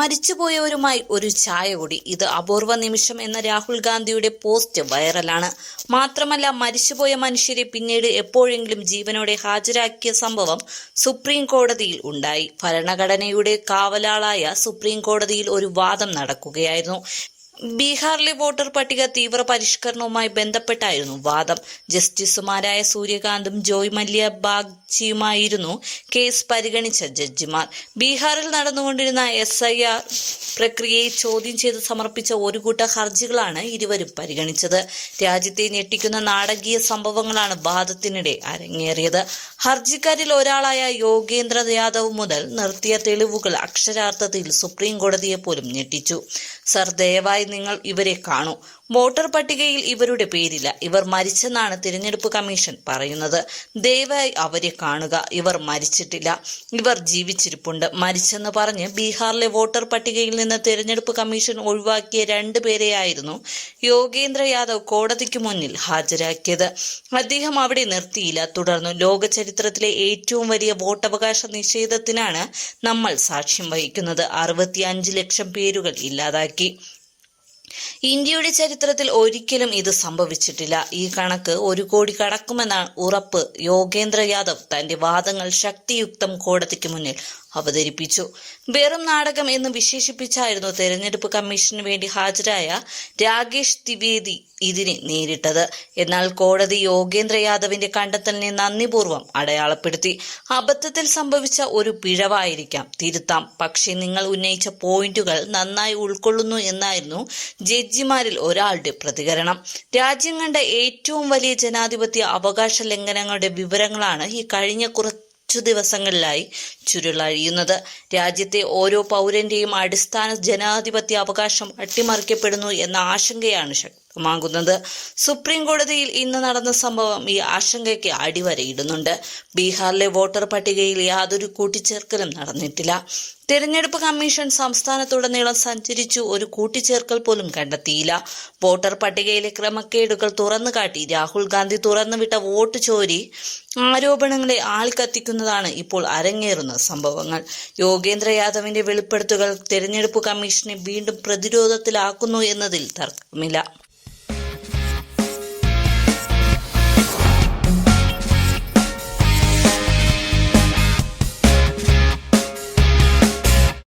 മരിച്ചുപോയവരുമായി ഒരു ചായ കൂടി. ഇത് അപൂർവ നിമിഷം എന്ന രാഹുൽ ഗാന്ധിയുടെ പോസ്റ്റ് വൈറലാണ്. മാത്രമല്ല മരിച്ചുപോയ മനുഷ്യരെ പിന്നീട് എപ്പോഴെങ്കിലും ജീവനോടെ ഹാജരാക്കിയ സംഭവം സുപ്രീം കോടതിയിൽ ഉണ്ടായി. ഭരണഘടനയുടെ കാവലാളായ സുപ്രീം കോടതിയിൽ ഒരു വാദം നടക്കുകയായിരുന്നു. ബീഹാറിലെ വോട്ടർ പട്ടിക തീവ്ര പരിഷ്കരണവുമായി ബന്ധപ്പെട്ടായിരുന്നു വാദം. ജസ്റ്റിസുമാരായ സൂര്യകാന്തും ജോയ് മല്യ ബാഗ്ജിയുമായിരുന്നു കേസ് പരിഗണിച്ച ജഡ്ജിമാർ. ബീഹാറിൽ നടന്നുകൊണ്ടിരുന്ന എസ് ഐ ആർ പ്രക്രിയയെ ചോദ്യം ചെയ്ത് സമർപ്പിച്ച ഒരു കൂട്ട ഹർജികളാണ് ഇരുവരും പരിഗണിച്ചത്. രാജ്യത്തെ ഞെട്ടിക്കുന്ന നാടകീയ സംഭവങ്ങളാണ് വാദത്തിനിടെ അരങ്ങേറിയത്. ഹർജിക്കാരിൽ ഒരാളായ യോഗേന്ദ്ര യാദവ് മുതൽ നിർത്തിയ തെളിവുകൾ അക്ഷരാർത്ഥത്തിൽ സുപ്രീം കോടതിയെ പോലും ഞെട്ടിച്ചു. സർ ദയവായി നിങ്ങൾ ഇവരെ കാണൂ. വോട്ടർ പട്ടികയിൽ ഇവരുടെ പേരില്ല. ഇവർ മരിച്ചെന്നാണ് തിരഞ്ഞെടുപ്പ് കമ്മീഷൻ പറയുന്നത്. ദയവായി അവരെ കാണുക. ഇവർ മരിച്ചിട്ടില്ല. ഇവർ ജീവിച്ചിരിപ്പുണ്ട്. മരിച്ചെന്ന് പറഞ്ഞ് ബീഹാറിലെ വോട്ടർ പട്ടികയിൽ നിന്ന് തിരഞ്ഞെടുപ്പ് കമ്മീഷൻ ഒഴിവാക്കിയ രണ്ടു പേരെയായിരുന്നു യോഗേന്ദ്ര യാദവ് കോടതിക്ക് മുന്നിൽ ഹാജരാക്കിയത്. അദ്ദേഹം അവിടെ നിർത്തിയില്ല. തുടർന്ന് ലോക ചരിത്രത്തിലെ ഏറ്റവും വലിയ വോട്ടവകാശ നിഷേധത്തിനാണ് നമ്മൾ സാക്ഷ്യം വഹിക്കുന്നത്. അറുപത്തിയഞ്ച് ലക്ഷം പേരുകൾ ഇല്ലാതാക്കി. ഇന്ത്യയുടെ ചരിത്രത്തിൽ ഒരിക്കലും ഇത് സംഭവിച്ചിട്ടില്ല. ഈ കണക്ക് ഒരു കോടി കടക്കുമെന്ന ഉറപ്പ്. യോഗേന്ദ്ര യാദവ് തന്റെ വാദങ്ങൾ ശക്തിയുക്തം കോടതിക്ക് മുന്നിൽ അവതരിപ്പിച്ചു. വെറും നാടകം എന്ന് വിശേഷിപ്പിച്ചായിരുന്നു തെരഞ്ഞെടുപ്പ് കമ്മീഷന് വേണ്ടി ഹാജരായ രാകേഷ് ദ്വിവേദി ഇതിനെ നേരിട്ടത്. എന്നാൽ കോടതി യോഗേന്ദ്ര യാദവിന്റെ കണ്ടെത്തലിനെ നന്ദിപൂർവം അടയാളപ്പെടുത്തി. അബദ്ധത്തിൽ സംഭവിച്ച ഒരു പിഴവായിരിക്കാം. തിരുത്താം. പക്ഷേ നിങ്ങൾ ഉന്നയിച്ച പോയിന്റുകൾ നന്നായി ഉൾക്കൊള്ളുന്നു എന്നായിരുന്നു ജഡ്ജിമാരിൽ ഒരാളുടെ പ്രതികരണം. രാജ്യം കണ്ട ഏറ്റവും വലിയ ജനാധിപത്യ അവകാശ ലംഘനങ്ങളുടെ വിവരങ്ങളാണ് ഈ കഴിഞ്ഞ കുറച്ച് ദിവസങ്ങളിലായി ചുരുളഴിയുന്നത്. രാജ്യത്തെ ഓരോ പൗരന്റെയും അടിസ്ഥാന ജനാധിപത്യ അവകാശം അട്ടിമറിക്കപ്പെടുന്നു എന്ന ആശങ്കയാണ് ശക്തമാകുന്നത് സുപ്രീം കോടതിയിൽ ഇന്ന് നടന്ന സംഭവം ഈ ആശങ്കയ്ക്ക് അടിവരയിടുന്നുണ്ട്. ബീഹാറിലെ വോട്ടർ പട്ടികയിൽ യാതൊരു കൂട്ടിച്ചേർക്കലും നടന്നിട്ടില്ല. തിരഞ്ഞെടുപ്പ് കമ്മീഷൻ സംസ്ഥാനത്തുടനീളം സഞ്ചരിച്ചു ഒരു കൂട്ടിച്ചേർക്കൽ പോലും കണ്ടെത്തിയില്ല. വോട്ടർ പട്ടികയിലെ ക്രമക്കേടുകൾ തുറന്നു കാട്ടി രാഹുൽ ഗാന്ധി തുറന്നുവിട്ട വോട്ട് ചോരി ആരോപണങ്ങളെ ആൾക്കത്തിക്കുന്നതാണ് ഇപ്പോൾ അരങ്ങേറുന്ന സംഭവങ്ങൾ. യോഗേന്ദ്ര യാദവിന്റെ വെളിപ്പെടുത്തുകൾ തിരഞ്ഞെടുപ്പ് കമ്മീഷനെ വീണ്ടും പ്രതിരോധത്തിലാക്കുന്നു എന്നതിൽ തർക്കമില്ല.